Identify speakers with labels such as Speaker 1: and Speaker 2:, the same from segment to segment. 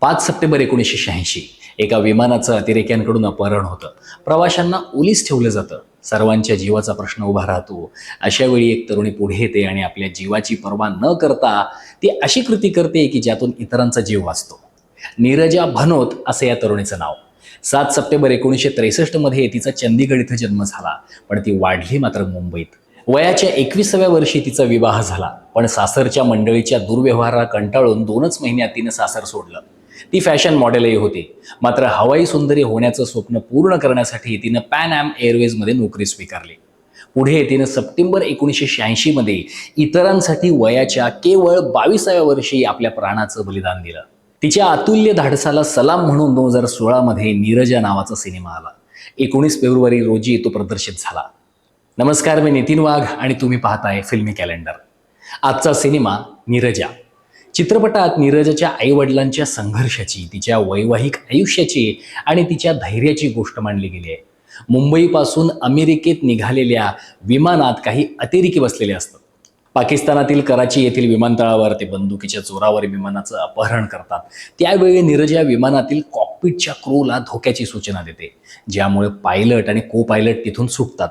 Speaker 1: पाच सप्टेंबर एकोणीसशे शहाऐंशी. एका विमानाचं अतिरेक्यांकडून अपहरण होतं. प्रवाशांना ओलीस ठेवलं जातं. सर्वांच्या जीवाचा प्रश्न उभा राहतो. अशावेळी एक तरुणी पुढे येते आणि आपल्या जीवाची पर्वा न करता ती अशी कृती करते की ज्यातून इतरांचा जीव वाचतो. नीरजा भनोत असं या तरुणीचं नाव. सात सप्टेंबर एकोणीसशे त्रेसष्टमध्ये तिचा चंदीगड इथं जन्म झाला. पण ती वाढली मात्र मुंबईत. वयाच्या एकविसाव्या वर्षी तिचा विवाह झाला. पण सासरच्या मंडळीच्या दुर्व्यवहारा कंटाळून दोनच महिन्यात तिनं सासर सोडलं. ती फॅशन मॉडेलही होती. मात्र हवाई सुंदरी होण्याचं स्वप्न पूर्ण करण्यासाठी तिनं पॅन ॲम एअरवेजमध्ये नोकरी स्वीकारली. पुढे तिनं सप्टेंबर एकोणीसशे शहाऐंशीमध्ये इतरांसाठी वयाच्या केवळ बावीसाव्या वर्षी आपल्या प्राणाचं बलिदान दिलं. तिच्या अतुल्य धाडसाला सलाम म्हणून दोन हजार सोळामध्ये नीरजा नावाचा सिनेमा आला. एकोणीस फेब्रुवारी रोजी तो प्रदर्शित झाला. नमस्कार मी नितीन वाघ आणि तुम्ही पाहताय फिल्मी कॅलेंडर. आजचा सिनेमा नीरजा. चित्रपटात नीरजच्या आईवडिलांच्या संघर्षाची तिच्या वैवाहिक आयुष्याची आणि तिच्या धैर्याची गोष्ट मांडली गेली आहे. मुंबईपासून अमेरिकेत निघालेल्या विमानात काही अतिरेकी बसलेले असतात. पाकिस्तानातील कराची येथील विमानतळावर ते बंदुकीच्या जोरावर विमानाचं अपहरण करतात. त्यावेळी नीरज या विमानातील कॉकपिटच्या क्रूला धोक्याची सूचना देते ज्यामुळे पायलट आणि को पायलट तिथून सुटतात.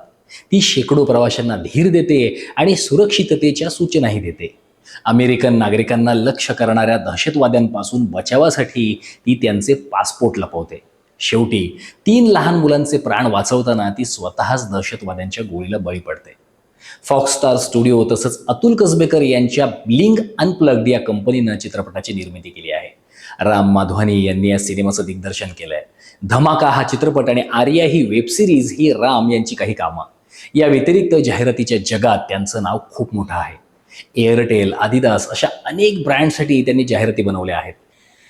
Speaker 1: ती शेकडो प्रवाशांना धीर देते आणि सुरक्षिततेच्या सूचनाही देते. अमेरिकन नागरिकांना लक्ष करणाऱ्या दहशतवाद्यांपासून बचावासाठी ती त्यांचे पासपोर्ट लपवते. शेवटी तीन लहान मुलांचे प्राण वाचवताना ती स्वतःच दहशतवाद्यांच्या गोळीला बळी पडते. फॉक्स स्टार स्टुडिओ तसंच अतुल कसबेकर यांच्या ब्लिंग अनप्लग्ड या कंपनीनं चित्रपटाची निर्मिती केली आहे. राम माधवानी यांनी या सिनेमाचं दिग्दर्शन केलंय. धमाका हा चित्रपट आणि आर्या ही वेब सिरीज ही राम यांची काही कामं. या व्यतिरिक्त जाहिरातीच्या जगात त्यांचं नाव खूप मोठं आहे. एअरटेल आदिदास अशा अनेक ब्रँडसाठी त्यांनी जाहिराती बनवल्या आहेत.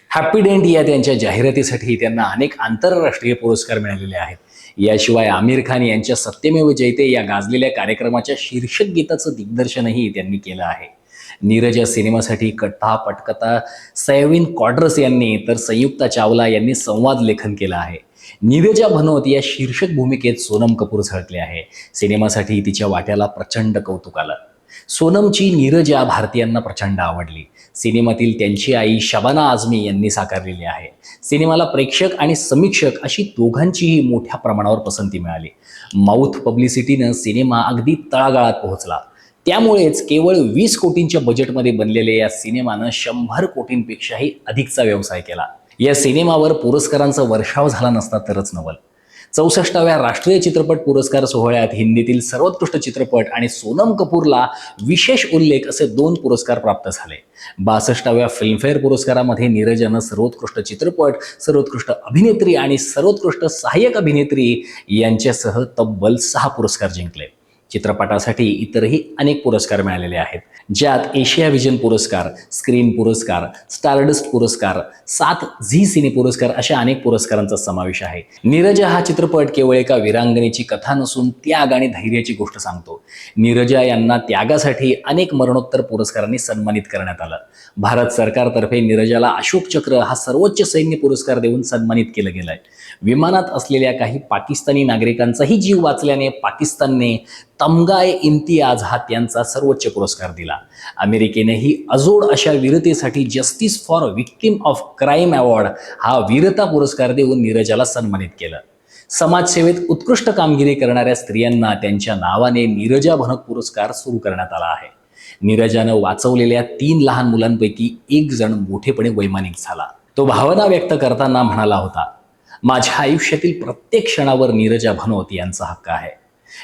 Speaker 1: हॅपी डेंट या त्यांच्या जाहिरातीसाठी त्यांना अनेक आंतरराष्ट्रीय पुरस्कार मिळालेले आहेत. याशिवाय आमिर खान यांच्या सत्यमेव जयते या गाजलेल्या कार्यक्रमाच्या शीर्षक गीताचं दिग्दर्शनही त्यांनी केलं आहे. नीरज या सिनेमासाठी कथा पटकथा सयविन क्वाड्रस यांनी तर संयुक्ता चावला यांनी संवाद लेखन केलं आहे. नीरजा भनोत या शीर्षक भूमिकेत सोनम कपूर झळकले आहे. सिनेमासाठी तिच्या वाट्याला प्रचंड कौतुक आलं. सोनमची नीरजा भारतीयांना प्रचंड आवडली. सिनेमातील त्यांची आई शबाना आझमी यांनी साकारलेली आहे. सिनेमाला प्रेक्षक आणि समीक्षक अशी दोघांचीही मोठ्या प्रमाणावर पसंती मिळाली. माऊथ पब्लिसिटीनं सिनेमा अगदी तळागाळात पोहोचला. त्यामुळेच केवळ वीस कोटींच्या बजेटमध्ये बनलेल्या या सिनेमानं शंभर कोटींपेक्षाही अधिकचा व्यवसाय केला. या सिनेमावर पुरस्कारांचा वर्षाव झाला नसता तरच नवल. चौसष्टाव्या राष्ट्रीय चित्रपट पुरस्कार सोहळ्यात हिंदीतील सर्वोत्कृष्ट चित्रपट आणि सोनम कपूरला विशेष उल्लेख असे दोन पुरस्कार प्राप्त झाले. बासष्टाव्या फिल्मफेअर पुरस्कारामध्ये नीरजानं सर्वोत्कृष्ट चित्रपट सर्वोत्कृष्ट अभिनेत्री आणि सर्वोत्कृष्ट सहाय्यक अभिनेत्री यांच्यासह तब्बल सहा पुरस्कार जिंकले. चित्रपटासाठी इतरही अनेक पुरस्कार मिळालेले आहेत ज्यात एशिया विजन पुरस्कार स्क्रीन पुरस्कार स्टारडस्ट पुरस्कार सात झी सिने पुरस्कार अशा अनेक पुरस्कारांचा समावेश आहे. नीरजा हा चित्रपट केवळ एका विरांगणेची कथा नसून त्याग आणि धैर्याची गोष्ट सांगतो. नीरजा यांना त्यागासाठी अनेक मरणोत्तर पुरस्कारांनी सन्मानित करण्यात आलं. भारत सरकारतर्फे नीरजाला अशोक चक्र हा सर्वोच्च सैन्य पुरस्कार देऊन सन्मानित केलं गेलंय. विमानात असलेल्या काही पाकिस्तानी नागरिकांचाही जीव वाचल्याने पाकिस्तानने तमगाय इम्तियाज हा त्यांचा सर्वोच्च पुरस्कार दिला. अमेरिकेनेही अजोड अशा वीरतेसाठी justice for victim of crime award हा वीरता पुरस्कार देऊन नीरजाला सन्मानित केलं. समाजसेवेत उत्कृष्ट कामगिरी करणाऱ्या स्त्रियांना त्यांच्या नावाने नीरजा भनक पुरस्कार सुरू करण्यात आला आहे. नीरजानं वाचवलेल्या तीन लहान मुलांपैकी एक जण मोठेपणे वैमानिक झाला. तो भावना व्यक्त करताना म्हणाला होता माझ्या आयुष्यातील प्रत्येक क्षणावर नीरजा भनोत यांचा हक्क आहे.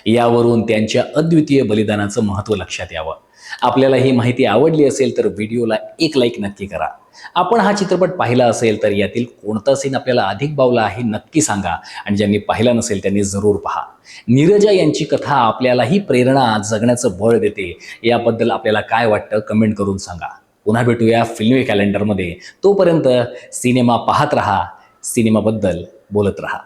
Speaker 1: यावरून त्यांच्या अद्वितीय बलिदानाचं महत्त्व लक्षात यावं. आपल्याला ही माहिती आवडली असेल तर व्हिडिओला एक लाईक नक्की करा. आपण हा चित्रपट पाहिला असेल तर यातील कोणता सीन आपल्याला अधिक बावला आहे नक्की सांगा आणि ज्यांनी पाहिला नसेल त्यांनी जरूर पहा. नीरजा यांची कथा आपल्यालाही प्रेरणा जगण्याचं बळ देते. याबद्दल आपल्याला काय वाटतं कमेंट करून सांगा. पुन्हा भेटूया फिल्मी कॅलेंडरमध्ये तोपर्यंत सिनेमा पाहत राहा सिनेमाबद्दल बोलत रहा.